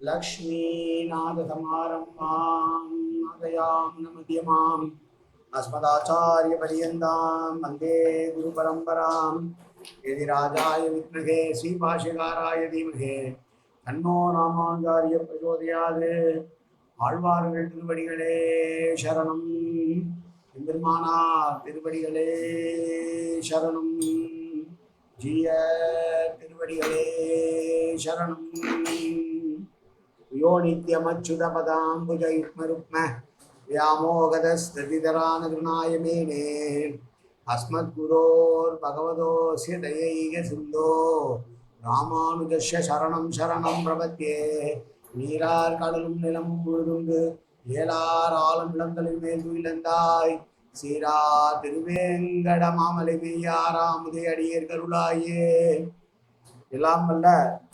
लक्ष्मीनाथसमारम्भां नादयां नमद्यमाम् अस्मदाचार्यपर्यन्तां वन्दे गुरुपरम्परां यदि राजाय विद्महे श्रीभाष्यकाराय धीमहे தன்னோ ராமாச்சாரிய பிரச்சோதயாது ஆழ்வார்கள் திருவடிகளே சரணம் எம்பெருமானார் திருவடிகளே சரணம் ஜிய திருவடிகளே சரணம் யோ நித்யமச்சுத பதாம்புஜ யுக்மருக்ம व्यामोगदस्थितिधरानगृणाय मेने अस्मद्गुरोर्भगवतोऽस्य दयैक सिन्धो ராமானுஜஸ்ய சரணம் சரணம் பிரபத்தியே நீரார் கடலும் நிலமும் முழுதுண்டு ஏலார் ஆலம் இளந்தலின் மேல் துயிலந்தாய் சீரா திருவேங்கட மாமலை மெய்யாராமுதே அடியேர் கருளாயே எல்லாம் வல்ல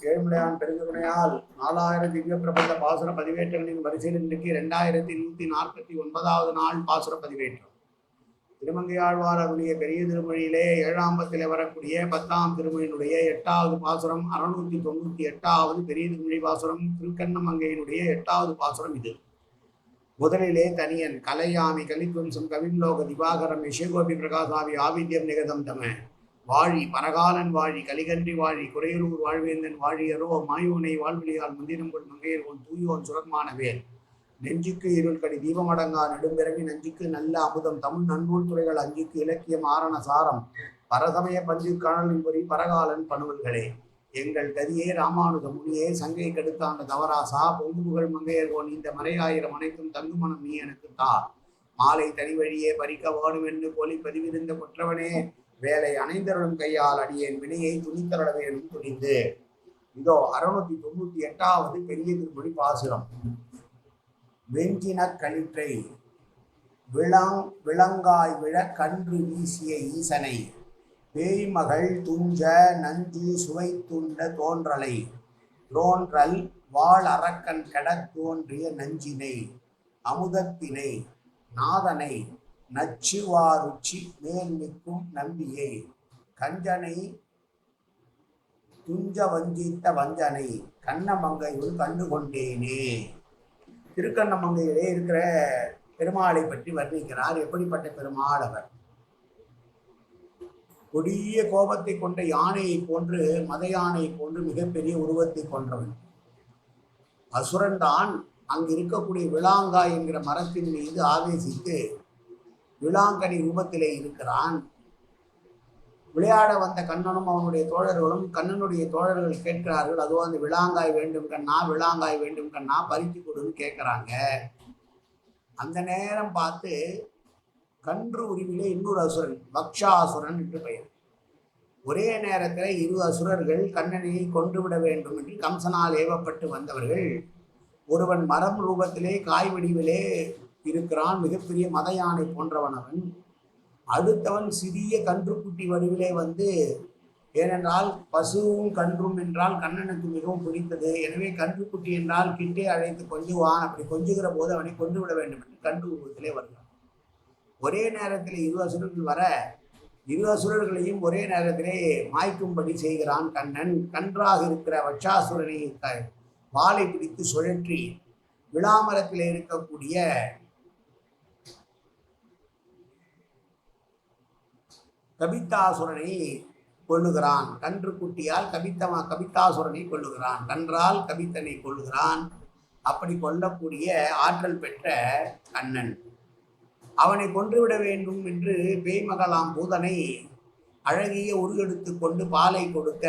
ஏழுமலையான் பெருங்கருணையால் நாலாயிரம் திவ்ய பிரபந்த பாசுர பதிவேற்றங்களின் வரிசையில் இன்றைக்கு இரண்டாயிரத்தி நூத்தி நாற்பத்தி ஒன்பதாவது நாள் பாசுர பதிவேற்றம் திருமங்கையாழ்வார் அவருடைய பெரிய திருமொழியிலே ஏழாம்பத்தில் வரக்கூடிய பத்தாம் திருமொழியினுடைய எட்டாவது பாசுரம் அறுநூத்தி தொண்ணூத்தி எட்டாவது பெரிய திருமொழி பாசுரம் திருக்கண்ணமங்கையினுடைய எட்டாவது பாசுரம் இது. முதலிலே தனியன் கலையாமி கலித்வம்சம் கவின்லோக திவாகரம் யசகோபி பிரகாசாவி ஆவித்யம் நிகதம் தம. வாழி பரகாலன் வாழி கலிகன்றி வாழி குறையூர் வாழ்வேந்தன் வாழியரோ மாயோனை வாழ்வழியால் மந்திரம் கொள் மங்கையர்கோன் தூயோன் சுரத்மான வேல். நெஞ்சுக்கு இருள் கடி தீபமடங்கா நெடும்பிறவி நஞ்சுக்கு நல்ல அமுதம் தமிழ் நன்னூல் துறைகள் அஞ்சுக்கு இலக்கியம் ஆரண சாரம். பரசமய பஞ்சு கணலின் பொறி பரகாலன் பணுவல்களே. எங்கள் கதியே ராமானுஜ முனியே சங்கை கெடுத்தாண்ட தவராசா பொங்கு புகழ் மங்கையர்கோன் இந்த மறையாயிரம் அனைத்தும் தங்குமணம் நீ எனக்கு தா. மாலை தனி வழியே பறிக்க வேணும் என்று போலி பதிவிருந்த குற்றவனே. வேலை அணைந்தருளும் கையால் அடியேன் வினையை துணித்தருட வேணும் துணிந்து. இதோ அறுநூத்தி தொண்ணூத்தி எட்டாவது பெரிய திருமொழி பாசுரம். வெஞ்சின கழிற்றை விளங் விளங்காய் விழ கன்று வீசிய ஈசனை. பேய்மகள் துஞ்ச நஞ்சு சுவை துண்ட தோன்றலை. தோன்றல் வாழ் அரக்கன் கெடத் தோன்றிய நஞ்சினை. அமுதத்தினை நாதனை நச்சுவாருச்சி மேல் நிற்கும் நம்பியை. கஞ்சனை துஞ்ச வஞ்சித்த வஞ்சனை கண்ணமங்கையுள் கண்டு கொண்டேனே திருக்கண்ணமங்கையிலே இருக்கிற பெருமாளை பற்றி வர்ணிக்கிறார். எப்படிப்பட்ட பெருமாள் அவர் கொடிய கோபத்தை கொண்ட யானையை போன்று மத யானை போன்று மிகப்பெரிய உருவத்தை கொன்றவன். அசுரன் தான் அங்கு இருக்கக்கூடிய விளாங்காய் என்கிற மரத்தின் மீது ஆவேசித்து விளாங்கனி ரூபத்திலே இருக்கிறான். விளையாட வந்த கண்ணனும் அவனுடைய தோழர்களும் கண்ணனுடைய தோழர்கள் கேட்கிறார்கள் அதுவோ அந்த விளாங்காய் வேண்டும் கண்ணா விளாங்காய் வேண்டும் கண்ணா பறித்து கொடுன்னு கேட்குறாங்க. அந்த நேரம் பார்த்து கன்று உரிமையிலே இன்னொரு அசுரன் பக்ஷாசுரன் என்று பெயர். ஒரே நேரத்தில் இரு அசுரர்கள் கண்ணனை கொன்றுவிட வேண்டும் என்று கம்சனால் ஏவப்பட்டு வந்தவர்கள். ஒருவன் மரம் ரூபத்திலே காய் வடிவிலே இருக்கிறான் மிகப்பெரிய மத யானை போன்றவன் அவன் அடுத்தவன் சிறிய கன்றுக்குட்டி வடிவிலே வந்து ஏனென்றால் பசுவும் கன்றும் என்றால் கண்ணனுக்கு மிகவும் பிடித்தது. எனவே கன்றுக்குட்டி என்றால் கிட்டே அழைத்து கொஞ்சுவான். அப்படி கொஞ்சுகிற போது அவனை கொண்டு விட வேண்டும் என்று கன்று உருவத்திலே வருகிறான். ஒரே நேரத்தில் இரு அசுரர்கள் வர இரு அசுரர்களையும் ஒரே நேரத்திலே மாய்க்கும்படி செய்கிறான் கண்ணன். கன்றாக இருக்கிற வட்சாசுரனை க- வாளை பிடித்து சுழற்றி விழாமரத்தில் இருக்கக்கூடிய கபித்தாசுரனை கொள்ளுகிறான் கன்று குட்டியால் கபித்தமா கபித்தாசுரனை கொள்ளுகிறான் கன்றால் கபித்தனை கொள்ளுகிறான் அப்படி கொல்லக்கூடிய ஆற்றல் பெற்ற கண்ணன். அவனை கொன்றுவிட வேண்டும் என்று பேய்மகளாம் பூதனை அழகிய உருவெடுத்து கொண்டு பாலை கொடுக்க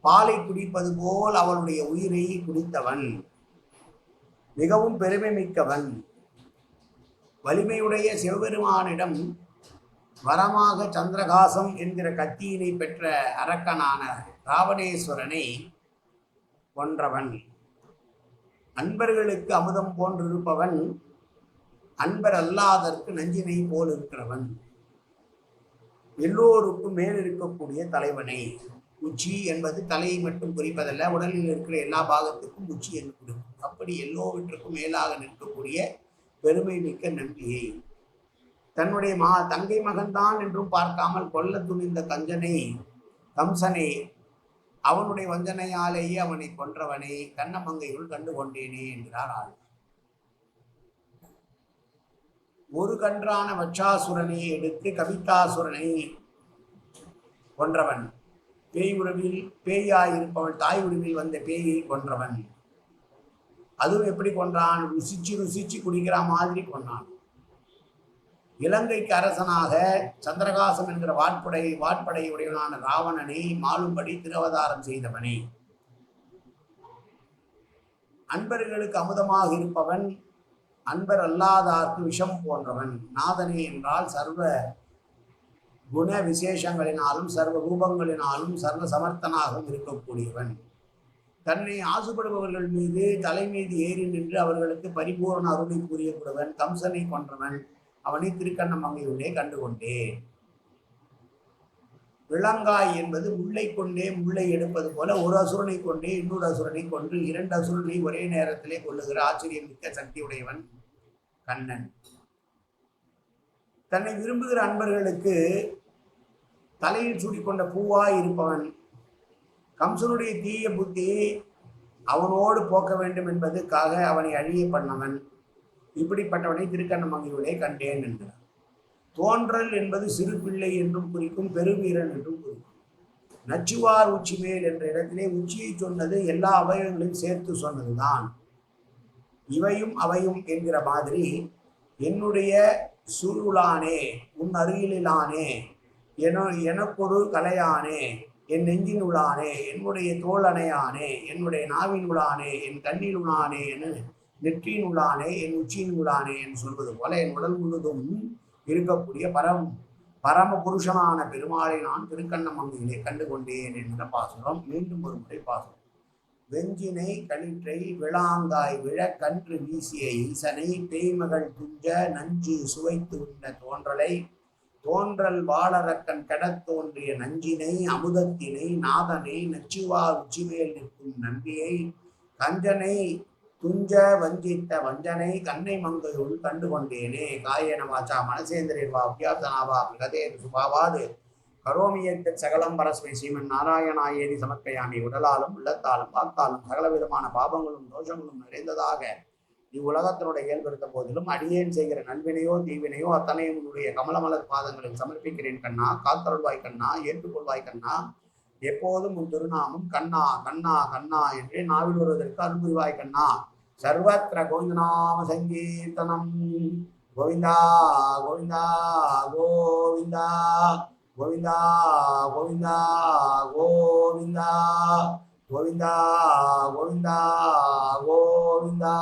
பாலை குடிப்பது போல் அவனுடைய உயிரை குடித்தவன். மிகவும் பெருமை மிக்கவன். வலிமையுடைய சிவபெருமானிடம் வரமாக சந்திரகாசம் என்கிற கத்தியினை பெற்ற அரக்கனான ராவணேஸ்வரனை கொன்றவன். அன்பர்களுக்கு அமுதம் போன்றிருப்பவன் அன்பர் அல்லாதற்கு நஞ்சினை போல் இருக்கிறவன் எல்லோருக்கும் மேல் இருக்கக்கூடிய தலைவனை. உச்சி என்பது தலையை மட்டும் குறிப்பதல்ல உடலில் இருக்கிற எல்லா பாகத்துக்கும் உச்சி என்று கொடுக்கும். அப்படி எல்லோவற்றுக்கும் மேலாக நிற்கக்கூடிய பெருமை மிக்க நம்பியை தன்னுடைய மா தங்கை மகன்தான் என்றும் பார்க்காமல் கொல்ல துணிந்த கஞ்சனை கம்சனை அவனுடைய வஞ்சனையாலேயே அவனை கொன்றவனை கண்ணமங்கையுள் கண்டு கொண்டேனே என்கிறார் ஆள். ஒரு கன்றான வட்சாசுரனை எடுத்து கவிதாசுரனை கொன்றவன். பேய் உறவில் பேயாயிருப்பவன் தாய் உருவில் வந்த பேயை கொன்றவன். அதுவும் எப்படி கொன்றான்? ருசிச்சு ருசிச்சு குடிக்கிற மாதிரி கொண்டான் இலங்கைக்கு அரசனாக சந்திரகாசம் என்கிற வாட்படை வாட்படை உடையவனான ராவணனை மாலும்படி திருவதாரம் செய்தவனே. அன்பர்களுக்கு அமுதமாக இருப்பவன் அன்பர் அல்லாதார்க்கு விஷம் போன்றவன். நாதனே என்றால் சர்வ குண விசேஷங்களினாலும் சர்வ ரூபங்களினாலும் சர்வ சமர்த்தனாகவும் இருக்கக்கூடியவன். தன்னை ஆசுபடுபவர்கள் மீது தலை மீது ஏறி நின்று அவர்களுக்கு பரிபூரண அருளை புரியக்கூடியவன் கம்சனை கொன்றவன். அவனை திருக்கண்ணமங்கையுள்ளே கண்டுகொண்டேன் விளங்காய் என்பது முல்லை கொண்டே முல்லை எடுப்பது போல ஒரு அசுரனை கொண்டே இன்னொரு அசுரனை கொன்று இரண்டு அசுரனை ஒரே நேரத்திலே கொள்ளுகிற ஆச்சரியம் மிக்க சக்தியுடையவன் கண்ணன். தன்னை விரும்புகிற அன்பர்களுக்கு தலையில் சூடிக்கொண்ட பூவாய் இருப்பவன் கம்சனுடைய தீய புத்தி அவனோடு போக்க வேண்டும் என்பதற்காக அவனை அழிய பண்ணவன். இப்படிப்பட்டவனை திருக்கண்ணமங்கையுள்ளே கண்டேன் என்கிறார் தோன்றல் என்பது சிறு பிள்ளை என்றும் குறிக்கும் பெருவீரன் என்றும் குறிக்கும். நச்சுவார் உச்சி மேல் என்ற இடத்திலே உச்சியை சொன்னது எல்லா அவயவங்களையும் சேர்த்து சொன்னதுதான். இவையும் அவையும் என்கிற மாதிரி என்னுடைய சுருளானே உன் அருகிலானே என எனக்கொரு கலையானே என் நெஞ்சின் உளானே என்னுடைய தோழனையானே என்னுடைய நாவின் உளானே என் கண்ணில் உளானே என நெற்றியின் உள்ளானே என் உச்சியின் உள்ளானே என்று சொல்வது போல என் உடல் முழுதும் இருக்கக்கூடிய பரம் பரம புருஷனான பெருமாளை நான் திருக்கண்ணமங்கையிலே கண்டு கொண்டேன் என்ற பாசுரம் மீண்டும் ஒரு முறை பாசுரம். வெஞ்சினை கணிற்றை விளாங்காய் விழ கன்று வீசிய ஈசனை பேய்மகள் துஞ்ச நஞ்சு சுவைத்து உண்ட தோன்றலை தோன்றல் வாழறக்கன் கெடத் தோன்றிய நஞ்சினை அமுதத்தினை நாதனை நச்சுவா உச்சிமேல் நிற்கும் நம்பியை கஞ்சனை துஞ்ச வஞ்சித்த வஞ்சனை கண்ணை மங்கையுள் கண்டு கொண்டேனே காயன வாச்சா மனசேந்திரேர்வா அபியாசனாவா மிகதே சுபாவாது. கரோமியத்த சகலம் பரஸ்மை சீமன் நாராயணாயேதி சமர்க்கையாமி உடலாலும் உள்ளத்தாலும் வாக்காலும் சகல விதமான பாபங்களும் தோஷங்களும் நிறைந்ததாக. இவ்வுலகத்தினுடைய இயல்பெடுத்த போதிலும் அடியேன் செய்கிற நல்வினையோ தீவினையோ அத்தனையும் உன்னுடைய கமலமலர் பாதங்களில் சமர்ப்பிக்கிறேன் கண்ணா. காத்தருள்வாய் கண்ணா ஏற்றுக்கொள்வாய் கண்ணா. எப்போதும் உன் திருநாமம் கண்ணா கண்ணா கண்ணா என்றே நாவில் வருவதற்கு அருள்புரிவாய் கண்ணா. சர்வத்திர கோவிந்தநாம சங்கீர்த்தனம். கோவிந்தா கோவிந்தா கோவிந்தா. கோவிந்தா கோவிந்தா கோவிந்தா. கோவிந்தா கோவிந்தா கோவிந்தா.